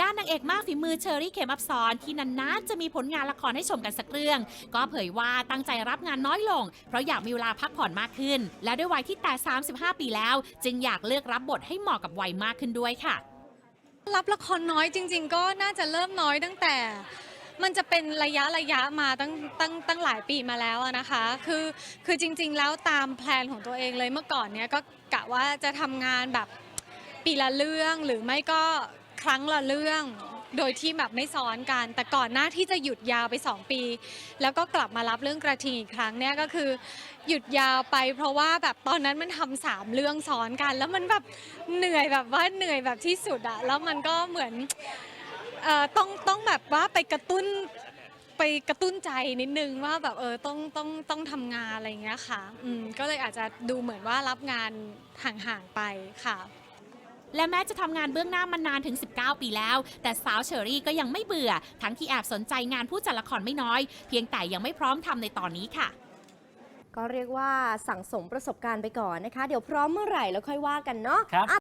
ด้านนางเอกมากฝีมือเชอรี่เขมอับซอนที่นานๆจะมีผลงานละครให้ชมกันสักเรื่อง ก็เผยว่าตั้งใจรับงานน้อยลง เพราะอยากมีเวลาพักผ่อนมากขึ้น และด้วยวัยที่แต่ 35 ปีแล้ว จึงอยากเลือกรับบทให้เหมาะกับวัยมากขึ้นด้วยค่ะ รับละครน้อยจริง ๆ ก็น่าจะเริ่มน้อยตั้งแต่ มันจะเป็นระยะระยะมาตั้งตั้งตั้งหลายปีมาแล้วนะคะ คือคือจริง ๆ แล้วตามแพลนของตัวเองเลยเมื่อก่อนเนี้ยก็กะว่าจะทำงานแบบปีละเรื่องหรือไม่ก็ ครั้งละเรื่อง โดยที่แบบไม่ซ้อนกัน แต่ก่อนหน้าที่จะหยุดยาวไป 2 ปี แล้วก็กลับมารับเรื่องกระทิงอีกครั้งเนี่ยก็คือ หยุดยาวไป เพราะว่าแบบตอนนั้นมันทำสามเรื่องซ้อนกัน แล้วมันแบบเหนื่อยแบบว่าเหนื่อยแบบที่สุดอะแล้วมันก็เหมือนเอ่อต้องต้องแบบว่าไปกระตุ้นไปกระตุ้นใจนิดนึงว่าแบบเออต้องต้องต้องทำงานอะไรอย่างเงี้ยค่ะอืมก็เลยอาจจะดูเหมือนว่ารับงานห่างๆไปค่ะ และแม้จะทำงานเบื้องหน้ามานานถึง 19 ปีแล้ว แต่สาวเชอรี่ก็ยังไม่เบื่อ ทั้งที่แอบสนใจงานผู้จัดละครไม่น้อย เพียงแต่ยังไม่พร้อมทำในตอนนี้ค่ะ ก็เรียกว่าสั่งสมประสบการณ์ไปก่อนนะคะ เดี๋ยวพร้อมเมื่อไหร่แล้วค่อยว่ากันเนาะครับ อะ